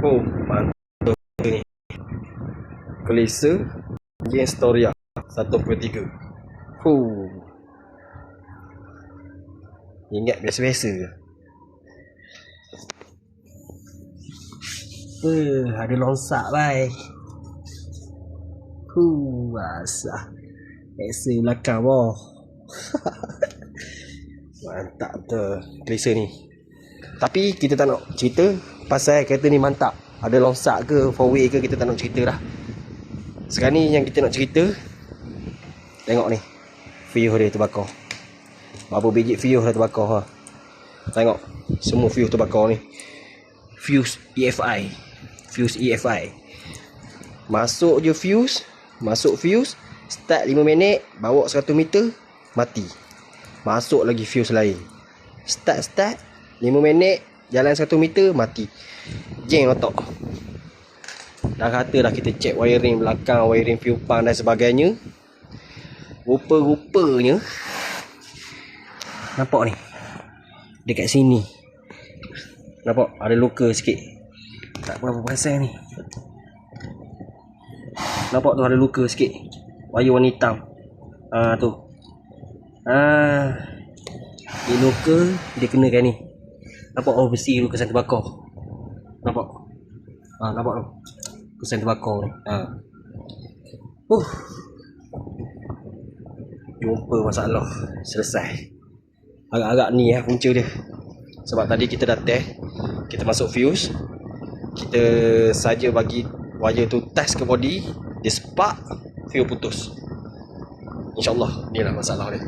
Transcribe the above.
Oh, mantap ni. Kelisa Gen Storia 1.3. Huh. Ingat biasa-biasa je. Eh, ada longsak bai. Huh, asah. Eksa belakang boh. Mantap betul Kelisa ni Tapi kita tak nak cerita Pasal kereta ni mantap. Ada longsak ke Four way ke Kita tak nak cerita dah. Sekarang ni yang kita nak cerita Tengok ni. Fuse dia terbakar. Berapa biji fuse dah terbakar ha. Tengok Semua fuse terbakar ni. Fuse EFI Fuse EFI Masuk je fuse Masuk fuse Start 5 minit Bawa 100 meter Mati. Masuk lagi fuse lain. Start start 5 minit Jalan 1 meter Mati. Jeng otak. Dah kata dah kita check wiring belakang Wiring fuse pump dan sebagainya. Rupa-rupanya Nampak ni? Dekat sini. Nampak? Ada luka sikit. Tak berapa perasan ni. Nampak tu ada luka sikit. Wayar warna hitam. Ah tu. Ah. Dia luka Dia kenakan ni Nampak besi tu kesan terbakar Nampak? Ah nampak tu. Kesan terbakar Ah. Uh Jumpa masalah. Selesai. Agak-agak ni lah punca dia. Sebab tadi kita dah test Kita masuk fuse. Kita saja bagi wire tu touch ke body. Dia spark Fuse putus. InsyaAllah Ni lah masalah dia